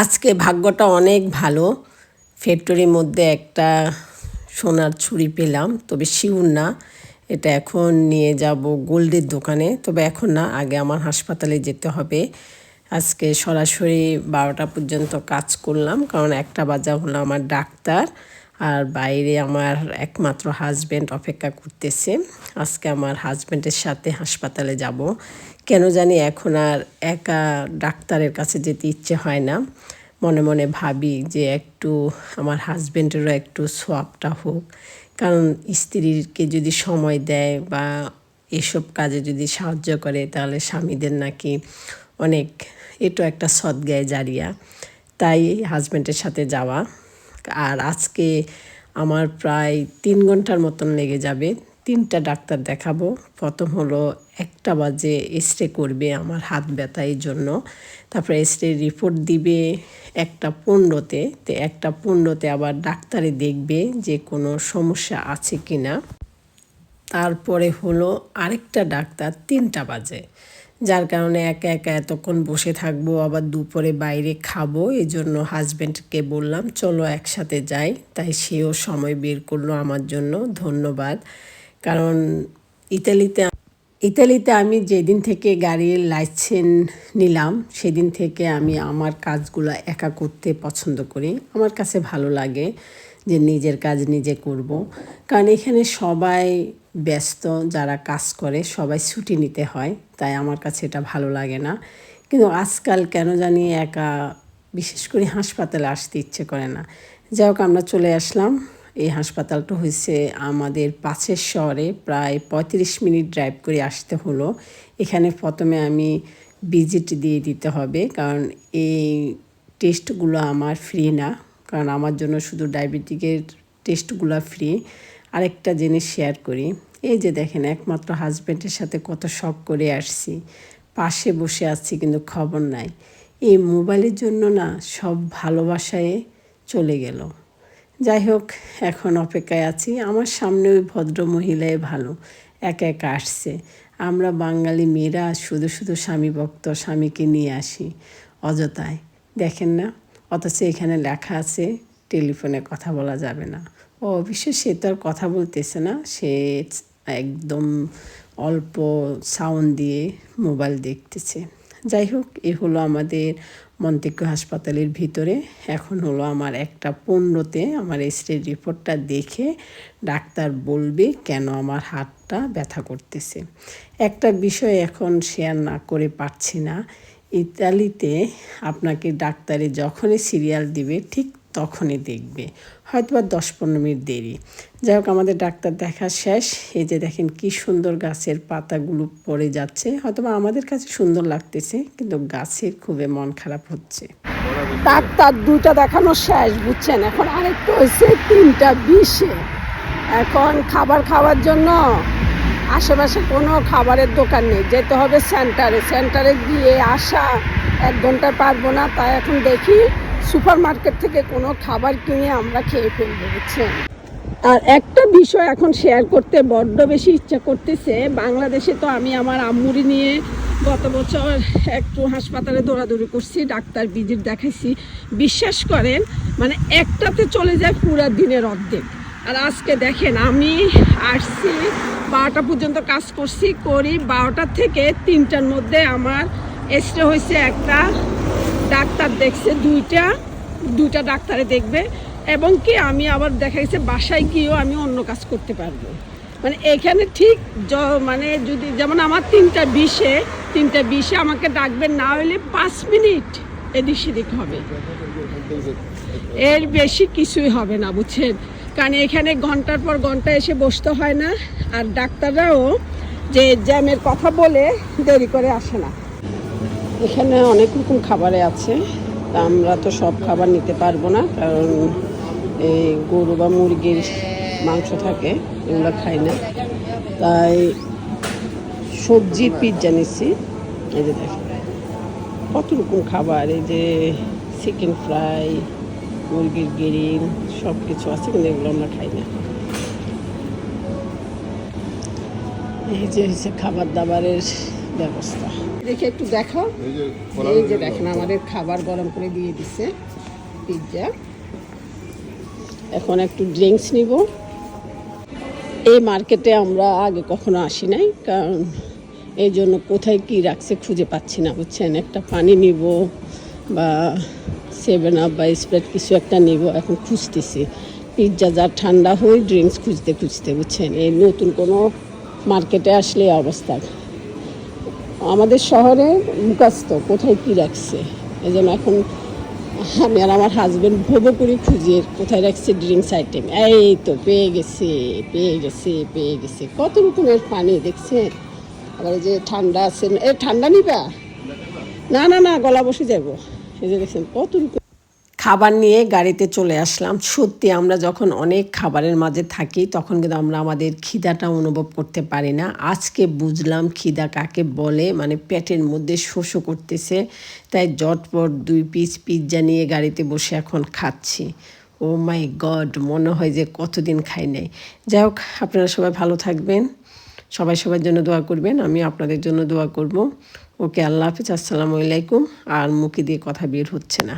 আজকে ভাগ্যটা অনেক ভালো। ফ্যাক্টরির মধ্যে একটা সোনার ছুরি পেলাম, তবে শিউর না। এটা এখন নিয়ে যাব গোল্ডের দোকানে, তবে এখন না, আগে আমার হাসপাতালে যেতে হবে। আজকে সরাসরি বারোটা পর্যন্ত কাজ করলাম, কারণ একটা বাজা হলো আমার ডাক্তার। আর বাইরে আমার একমাত্র হাজব্যান্ড অপেক্ষা করতেছে। আজকে আমার হাজব্যান্ডের সাথে হাসপাতালে যাব। কেন জানি এখন আর একা ডাক্তারের কাছে যেতে ইচ্ছে হয় না। মনে মনে ভাবি যে একটু আমার হাজব্যান্ডেরও একটু সোয়াবটা হোক। কারণ স্ত্রীকে যদি সময় দেয় বা এসব কাজে যদি সাহায্য করে, তাহলে স্বামীদের নাকি অনেক এটো একটা সদ্গায় জারিয়া। তাই হাজব্যান্ডের সাথে যাওয়া। আর আজকে আমার প্রায় তিন ঘণ্টার মতন লেগে যাবে। তিনটা ডাক্তার দেখাবো। প্রথম হলো একটা বাজে এক্সরে করবে আমার হাত ব্যথা এই জন্য। তারপরে এক্সরে রিপোর্ট দিবে একটা পণ্যতে তো একটা পণ্যতে আবার ডাক্তারে দেখবে যে কোনো সমস্যা আছে কি না তারপরে হলো আরেকটা ডাক্তার, তিনটা বাজে। যার কারণে একা একা এতক্ষণ বসে থাকব, আবার দুপুরে বাইরে খাব, এই জন্য হাজব্যান্ডকে বললাম, চলো একসাথে যাই। তাই সেও সময় বের করল আমার জন্য, ধন্যবাদ। কারণ ইতালিতে ইতালিতে আমি যেদিন থেকে গাড়ির লাইসেন্স নিলাম, সেদিন থেকে আমি আমার কাজগুলো একা করতে পছন্দ করি। আমার কাছে ভালো লাগে। যে নিজের কাজ নিজে করব। কারণ এখানে সবাই ব্যস্ত, যারা কাজ করে, সবাই ছুটি নিতে হয়। তাই আমার কাছে এটা ভালো লাগে না। কিন্তু আজকাল কেন জানি একা, বিশেষ করে হাসপাতালে আসতে ইচ্ছে করে না। যাই হোক, আমরা চলে আসলাম। এই হাসপাতালটা হয়েছে আমাদের পাশের শহরে প্রায় পঁয়ত্রিশ মিনিট ড্রাইভ করে আসতে হলো। এখানে প্রথমে আমি ভিজিট দিয়ে দিতে হবে। কারণ এই টেস্টগুলো আমার ফ্রি না। কারণ আমার জন্য শুধু ডায়াবেটিকের টেস্টগুলো ফ্রি আরেকটা জিনিস শেয়ার করি, এই যে দেখেন একমাত্র হাজব্যান্ডের সাথে কত শখ করে আসছি। পাশে বসে আছি কিন্তু খবর নাই। এই মোবাইলের জন্য না সব ভালোবাসায় চলে গেল। যাই হোক, এখন অপেক্ষায় আছি। আমার সামনে ওই ভদ্র মহিলাই ভালো, একা একা আসছে। আমরা বাঙালি মেয়েরা শুধু শুধু স্বামী ভক্ত, স্বামীকে নিয়ে আসি। অযথায়, দেখেন না। অথচ এখানে লেখা আছে, টেলিফোনে কথা বলা যাবে না। ও অবশ্য সে তো আর কথা বলতেছে না, সে একদম অল্প সাউন্ড দিয়ে মোবাইল দেখতেছে। যাই হোক, এ হলো আমাদের মন্তেক্য হাসপাতালের ভিতরে। এখন হলো আমার একটা পনেরোতে আমার এক্সরে রিপোর্টটা দেখে ডাক্তার বলবে কেন আমার হাতটা ব্যথা করতেছে। একটা বিষয় এখন শেয়ার না করে পারছি না। ইতালিতে আপনাকে ডাক্তারে যখনই সিরিয়াল দিবে, ঠিক তখনই দেখবে। হয়তো বা দশ পনেরো মিনিট দেরি। যাই হোক, আমাদের ডাক্তার দেখা শেষ। এই যে দেখেন কি সুন্দর গাছের পাতাগুলো পড়ে যাচ্ছে। হয়তো বা আমাদের কাছে সুন্দর লাগতেছে, কিন্তু গাছের খুবই মন খারাপ হচ্ছে। ডাক্তার দুটা দেখানো শেষ, বুঝছেন? এখন আরেকটা হয়েছে তিনটা বিশে এখন খাবার খাওয়ার জন্য আশেপাশে কোনো খাবারের দোকান নেই। যেতে হবে সেন্টারে। সেন্টারে গিয়ে আসা এক ঘন্টায় পারব না। তাই এখন দেখি সুপার মার্কেট থেকে কোনো খাবার কিনে আমরা খেয়ে ফেলব, বুঝছেন? আর একটা বিষয় এখন শেয়ার করতে বড্ড বেশি ইচ্ছা করতেছে। বাংলাদেশে তো আমি আমার আম্মুরি নিয়ে গত বছর একটু হাসপাতালে দৌড়াদৌড়ি করছি, ডাক্তার ভিজিট দেখাইছি। বিশ্বাস করেন মানে একটাতে চলে যায় পুরা দিনের অর্ধেক। আর আজকে দেখেন, আমি আসছি, বারোটা পর্যন্ত কাজ করছি, করি বারোটার থেকে তিনটার মধ্যে আমার এসে হয়েছে একটা ডাক্তার দেখছে, দুইটা দুইটা ডাক্তারে দেখবে, এবং কি আমি আবার দেখা গেছে বাসায় গিয়েও আমি অন্য কাজ করতে পারব। মানে এখানে ঠিক মানে যদি, যেমন আমার তিনটা বিশে তিনটা বিশে আমাকে ডাকবেন, না হলে পাঁচ মিনিট এদিক সেদিক হবে। এর বেশি কিছুই হবে না, বুঝছেন? কারণ এখানে ঘণ্টার পর ঘণ্টা এসে বসতে হয় না। আর ডাক্তাররাও যে জ্যামের কথা বলে দেরি করে আসে না। এখানে অনেক রকম খাবারে আছে। আমরা তো সব খাবার নিতে পারব না, কারণ এই গরু বা মুরগির মাংস থাকে, এগুলো খাই না। তাই সবজি, পিৎজা নিচ্ছি। এই যে কত রকম খাবার, এই যে চিকেন ফ্রাই মুরগির গিরিল সব কিছু আছে কিন্তু এগুলো আমরা খাই না। এই যে হচ্ছে খাবার দাবারের ব্যবস্থা। দেখে একটু দেখো এই যে দেখেন আমাদের খাবার গরম করে দিয়ে দিছে পিৎজা। এখন একটু ড্রিঙ্কস নিব। এই মার্কেটে আমরা আগে কখনো আসি নাই কারণ এই জন্য কোথায় কি রাখছে খুঁজে পাচ্ছি না বুঝছেন? একটা পানি নিব বা সেভেন আপ বা স্প্রাইট কিছু একটা নিব, এখন খুঁজতেছি। পিৎজা যা ঠান্ডা হয়ে ড্রিঙ্কস খুঁজতে খুঁজতে, বুঝছেন? এই নতুন কোনো মার্কেটে আসলে অবস্থা। আমাদের শহরে মুখাস্ত কোথায় কি রাখছে? এই জন্য এখন আমি আর আমার হাজব্যান্ড ভোগ করে, খুঁজে কোথায় রাখছে ড্রিঙ্কস আইটেম এই তো, পেয়ে গেছে পেয়ে গেছে পেয়ে গেছে। কত রকমের পানি দেখছে আবার যে ঠান্ডা আছে, এ ঠান্ডা নিবা? না না না, গলা বসে যাব। এই দেখছেন কত খাবার নিয়ে গাড়িতে চলে আসলাম। সত্যি আমরা যখন অনেক খাবারের মাঝে থাকি, তখন কিন্তু আমরা আমাদের খিদাটা অনুভব করতে পারি না। আজকে বুঝলাম খিদা কাকে বলে মানে পেটের মধ্যে শোষো করতেছে। তাই জটপট দুই পিস পিৎজা নিয়ে গাড়িতে বসে এখন খাচ্ছি। ও মাই গড, মনে হয় যে কতদিন খাই নাই। যাই হোক, আপনারা সবাই ভালো থাকবেন। সবাই সবার জন্য দোয়া করবেন, আমি আপনাদের জন্য দোয়া করব। ওকে আল্লাহ হাফিজ, আসসালামু আলাইকুম। আর মুখে দিয়ে কথা বের হচ্ছে না।